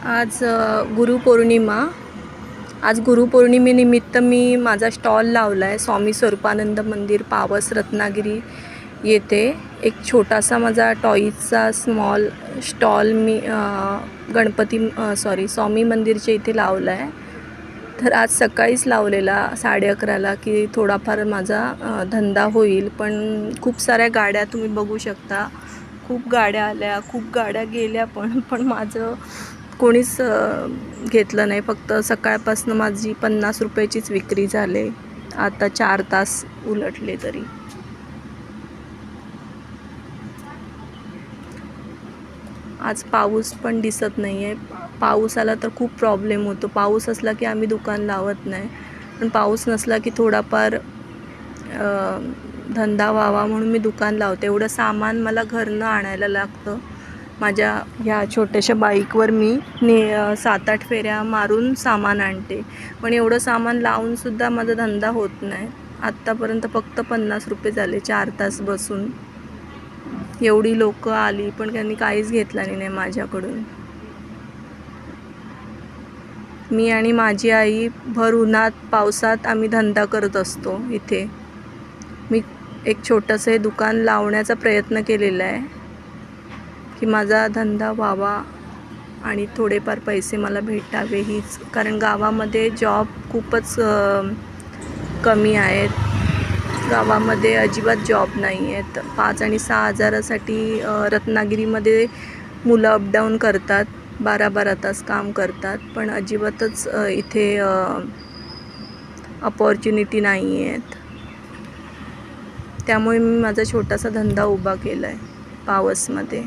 आज गुरुपौर्णिमा आज गुरुपौर्णिमेनिमित्त मी माझा स्टॉल लावला आहे स्वामी स्वरूपानंद मंदिर पावस रत्नागिरी येथे. एक छोटासा माझा टॉईजचा स्मॉल स्टॉल मी गणपती सॉरी स्वामी मंदिरच्या इथे लावला आहे तर आज सकाळीच लावलेला साडे अकराला की थोडाफार माझा धंदा होईल. पण खूप साऱ्या गाड्या तुम्ही बघू शकता. खूप गाड्या आल्या खूप गाड्या गेल्या पण पण माझं कोणीच घेतलं नाही. फक्त सकाळपासून माझी पन्नास रुपयाचीच विक्री झाली. आता चार तास उलटले तरी. आज पाऊस पण दिसत नाही आहे पाऊस आला तर खूप प्रॉब्लेम होतो. पाऊस असला की आम्ही दुकान लावत नाही. पण पाऊस नसला की थोडाफार धंदा व्हावा म्हणून मी दुकान लावते. एवढं सामान मला घरनं आणायला लागतं. माझ्या ह्या छोट्याशा बाईकवर मी ने सात आठ फेऱ्या मारून सामान आणते. पण एवढं सामान लावूनसुद्धा माझा धंदा होत नाही. आत्तापर्यंत फक्त पन्नास रुपये झाले चार तास बसून. एवढी लोकं आली पण त्यांनी काहीच घेतलं नाही माझ्याकडून. मी आणि माझी आई भर उन्हात पावसात आम्ही धंदा करत असतो इथे. मी एक छोटंसं हे दुकान लावण्याचा प्रयत्न केलेला आहे. की माझा धंदा व्हावा आणि थोडेफार पैसे मला भेटावे हीच. कारण गावामध्ये जॉब खूपच कमी आहेत. गावामध्ये अजिबात जॉब नाही आहेत. पाच आणि सहा हजारासाठी रत्नागिरीमध्ये मुलं अपडाऊन करतात. बारा बारा तास काम करतात. पण अजिबातच इथे अपॉर्च्युनिटी नाही आहेत. त्यामुळे मी माझा छोटासा धंदा उभा केला आहे पावसमध्ये.